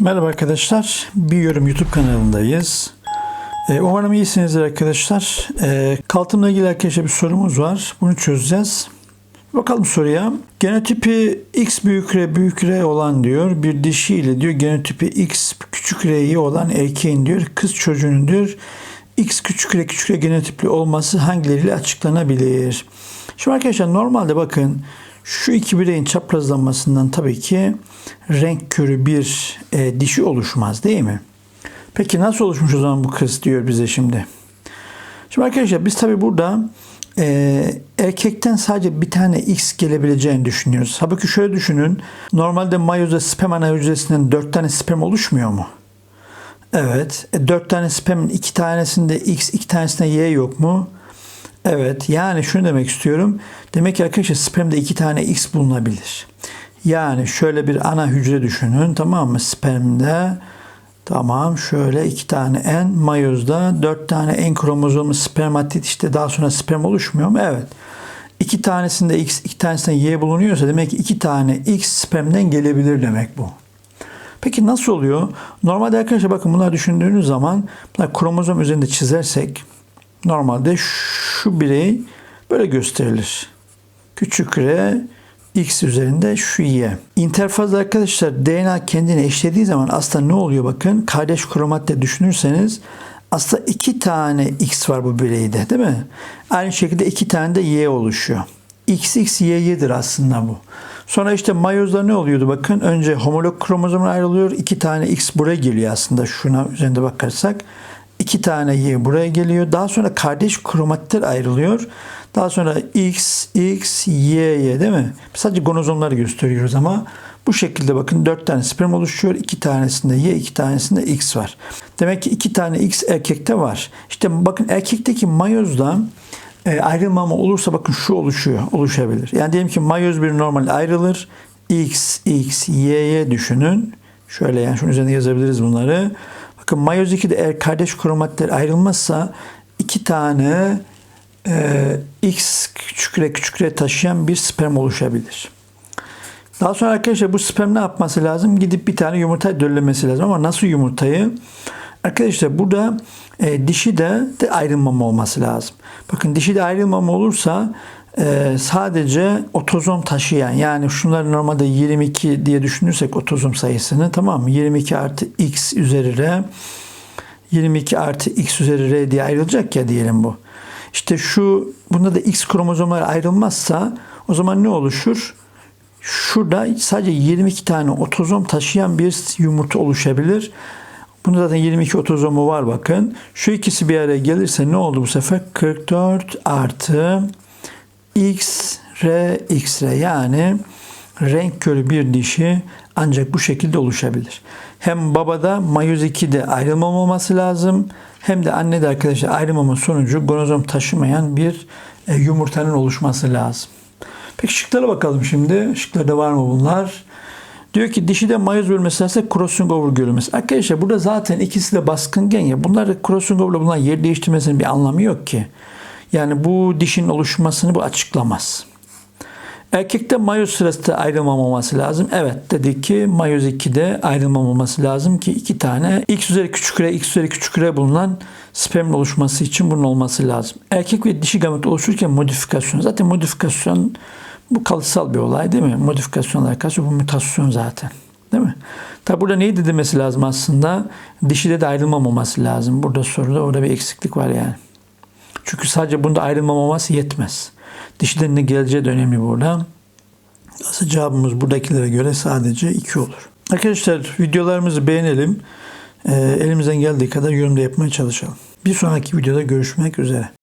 Merhaba arkadaşlar. Bir Yorum YouTube kanalındayız. Ee, umarım iyisinizdir arkadaşlar. Ee, kaltımla ilgili arkadaşlar bir sorumuz var. Bunu çözeceğiz. Bakalım soruya. Genotipi X büyük R büyük R olan diyor. Bir dişi ile diyor genotipi X küçük R'yi olan erkeğin diyor. Kız çocuğunun diyor. X küçük R küçük R genotipli olması hangileriyle açıklanabilir? Şimdi arkadaşlar normalde bakın şu iki bireyin çaprazlanmasından tabii ki renk körü bir e, dişi oluşmaz değil mi? Peki nasıl oluşmuş o zaman bu kız diyor bize şimdi. Şimdi arkadaşlar biz tabii burada e, erkekten sadece bir tane X gelebileceğini düşünüyoruz. Halbuki şöyle düşünün. Normalde mayozda sperm ana hücresinden dört tane sperm oluşmuyor mu? Evet. E, dört tane spermin iki tanesinde X, iki tanesinde Y yok mu? Evet. Yani şunu demek istiyorum. Demek ki arkadaşlar spermde iki tane X bulunabilir. Yani şöyle bir ana hücre düşünün. Tamam mı? Spermde Tamam şöyle iki tane N, mayozda dört tane N kromozomu spermatit işte daha sonra sperm oluşmuyor mu? Evet. İki tanesinde X, iki tanesinde Y bulunuyorsa demek ki iki tane X spermden gelebilir demek bu. Peki nasıl oluyor? Normalde arkadaşlar bakın bunlar düşündüğünüz zaman bunlar kromozom üzerinde çizersek normalde şu birey böyle gösterilir. Küçük R, X üzerinde şu Y. İnterfazda arkadaşlar DNA kendini eşlediği zaman aslında ne oluyor bakın. Kardeş kromatte düşünürseniz aslında iki tane X var bu bireyde değil mi? Aynı şekilde iki tane de Y oluşuyor. XX, YY'dir aslında bu. Sonra işte mayozda ne oluyordu bakın. Önce homolog kromozom ayrılıyor. iki tane X buraya geliyor aslında şuna üzerinde bakarsak. İki tane Y buraya geliyor. Daha sonra kardeş kromatitler ayrılıyor. Daha sonra X, X, Y, Y değil mi? Sadece gonozomları gösteriyoruz ama bu şekilde bakın 4 tane sperm oluşuyor. 2 tanesinde Y, 2 tanesinde X var. Demek ki 2 tane X erkekte var. İşte bakın erkekteki mayozda e, ayrılmama olursa bakın şu oluşuyor, oluşabilir. Yani diyelim ki mayoz bir normal ayrılır. X, X, Y, Y düşünün. Şöyle yani şunun üzerine yazabiliriz bunları. Bakın mayoz 2'de eğer kardeş kromatitler ayrılmazsa iki tane e, X küçükre küçükre taşıyan bir sperm oluşabilir. Daha sonra arkadaşlar bu sperm ne yapması lazım? Gidip bir tane yumurta döllemesi lazım ama nasıl yumurtayı? Arkadaşlar burada e, dişi de, de ayrılmama olması lazım. Bakın dişi de ayrılmama olursa e, sadece otozom taşıyan yani şunları normalde 22 diye düşünürsek otozom sayısını tamam mı? 22 artı x üzeri r 22 artı x üzeri r diye ayrılacak ya diyelim bu. İşte şu bunda da X kromozomlar ayrılmazsa o zaman ne oluşur? Şurada sadece 22 tane otozom taşıyan bir yumurta oluşabilir. Bunda zaten 22 otozomu var bakın. Şu ikisi bir araya gelirse ne oldu bu sefer? 44 artı X, R, X, R yani renk körü bir dişi ancak bu şekilde oluşabilir. Hem babada mayoz 2'de ayrılmam olması lazım hem de annede arkadaşlar ayrılmama sonucu gonozom taşımayan bir e, yumurtanın oluşması lazım. Peki şıklara bakalım şimdi. Şıklarda var mı bunlar? Diyor ki dişide mayoz bölmesi ise crossing over görülmesi. Arkadaşlar burada zaten ikisi de baskın gen ya. Bunlar crossing over'la bunlar yer değiştirmesinin bir anlamı yok ki. Yani bu dişin oluşmasını bu açıklamaz. Erkekte mayoz sırasında ayrılmaması lazım. Evet dedik ki mayoz 2'de ayrılmaması lazım ki iki tane x üzeri küçük r, x üzeri küçük r bulunan spermin oluşması için bunun olması lazım. Erkek ve dişi gamet oluşurken modifikasyon. Zaten modifikasyon bu kalıtsal bir olay değil mi? Modifikasyonlar karşı bu mutasyon zaten. Değil mi? Tabi burada neydi demesi lazım aslında? Dişide de ayrılmaması lazım. Burada soruda orada bir eksiklik var yani. Çünkü sadece bunda ayrılmaması yetmez. Dişiden ne geleceği de önemli burada. Aslında cevabımız buradakilere göre sadece 2 olur. Arkadaşlar videolarımızı beğenelim. Ee, elimizden geldiği kadar yorumda yapmaya çalışalım. Bir sonraki videoda görüşmek üzere.